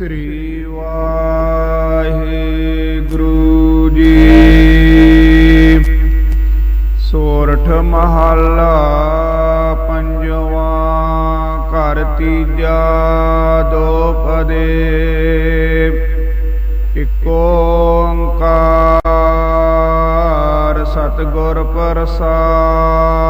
ਸ੍ਰੀ ਵਾਹਿਗੁਰੂ ਜੀ। ਸੋਰਠ ਮਹੱਲਾ ਪੰਜਵਾਂ ਘਰ ਤੀਜਾ ਦੋ ਇਕ ਓੰਕਾਰ ਸਤਿਗੁਰ ਪ੍ਰਸਾਦ।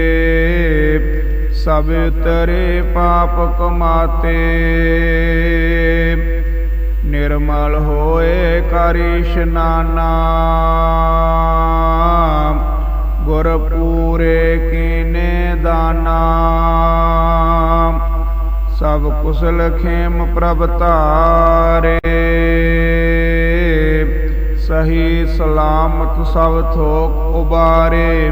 ਸਭ ਉਤਰੇ ਪਾਪ ਕਮਾਤੇ। ਨਿਰਮਲ ਹੋਏ ਕਰ ਇਸ਼ਨਾਨਾ ਗੁਰ ਪੂਰੇ ਕੀਨੇ ਦਾਨਾ। ਸਭ ਕੁਸਲ ਖੇਮ ਪ੍ਰਭ ਧਾਰੇ। ਸਹੀ ਸਲਾਮਤ ਸਭ ਥੋਕ ਉਬਾਰੇ।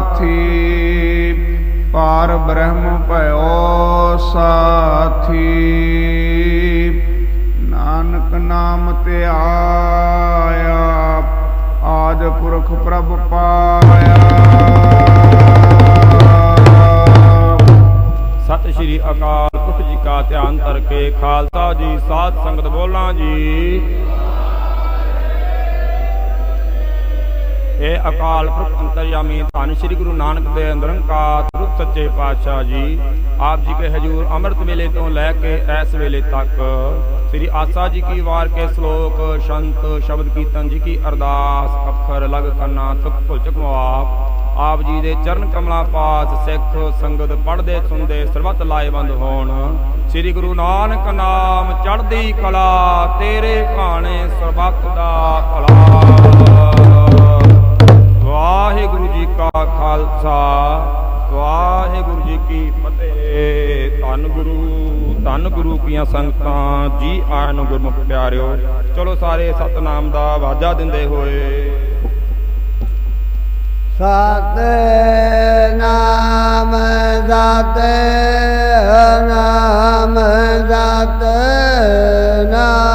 ਲਾਥੀ ਪਾਰ ਬ੍ਰਹਮ ਭਇਓ ਸਾਥੀ। ਨਾਨਕ ਨਾਮ ਧਿਆਇਆ ਆਦ ਪੁਰਖ ਪ੍ਰਭ ਪਾਇਆ। ਸਤਿ ਸ਼੍ਰੀ ਅਕਾਲ ਪੁਰਖ ਜੀ ਕਾ ਧਿਆਨ ਕਰਕੇ ਖਾਲਸਾ ਜੀ, ਸਾਧ ਸੰਗਤ ਬੋਲਾਂ ਜੀ। ਅਕਾਲ ਪੁਰਖ ਅੰਤਰਯਾਮੀ ਧੰਨ ਸ਼੍ਰੀ ਗੁਰੂ ਨਾਨਕ ਦੇ ਨਿਰੰਕਾਰ ਰੂਪ ਸੱਚੇ ਪਾਤਸ਼ਾਹ ਜੀ। ਆਪ ਜੀ ਕੇ ਹਜੂਰ ਅੰਮ੍ਰਿਤ ਵੇਲੇ ਤੋਂ ਲੈ ਕੇ ਇਸ ਵੇਲੇ ਤੱਕ ਸ੍ਰੀ ਆਸਾ ਜੀ ਕੀ ਵਾਰ ਕੇ ਸ਼ਲੋਕ, ਸ਼ੰਤ, ਸ਼ਬਦ ਕੀਰਤਨ ਜੀ ਕੀ ਅਰਦਾਸ, ਅੱਖਰ, ਲਗ, ਕੰਨਾ ਤੁਕ ਭੁਲ ਚੁਕ ਆਪ ਜੀ ਦੇ ਚਰਨ ਕਮਲਾਂ ਪਾਸ ਸਿੱਖ, ਸੰਗਤ ਪੜਦੇ ਸੁਣਦੇ, ਸਰਬਤ ਲਾਏਵੰਦ ਹੋਣ। ਸ੍ਰੀ ਗੁਰੂ ਨਾਨਕ ਨਾਮ ਚੜ੍ਹਦੀ ਕਲਾ, ਤੇਰੇ ਭਾਣੇ ਸਰਬੱਤ ਦਾ ਭਲਾ। ਕੀ ਫਤਿਹ ਧੰਨ ਗੁਰੂ ਧੰਨ ਗੁਰੂ ਕੀਆਂ ਸੰਗਤਾਂ, ਜੀ ਆਇਆਂ ਗੁਰਮੁਖ ਪਿਆਰਿਓ। ਚਲੋ ਸਾਰੇ ਸਤਨਾਮ ਦਾ ਵਾਜਾ ਦਿੰਦੇ ਹੋਏ। ਸਤ ਨਾਮ ਨਾਮ ਸਤ ਨਾਮ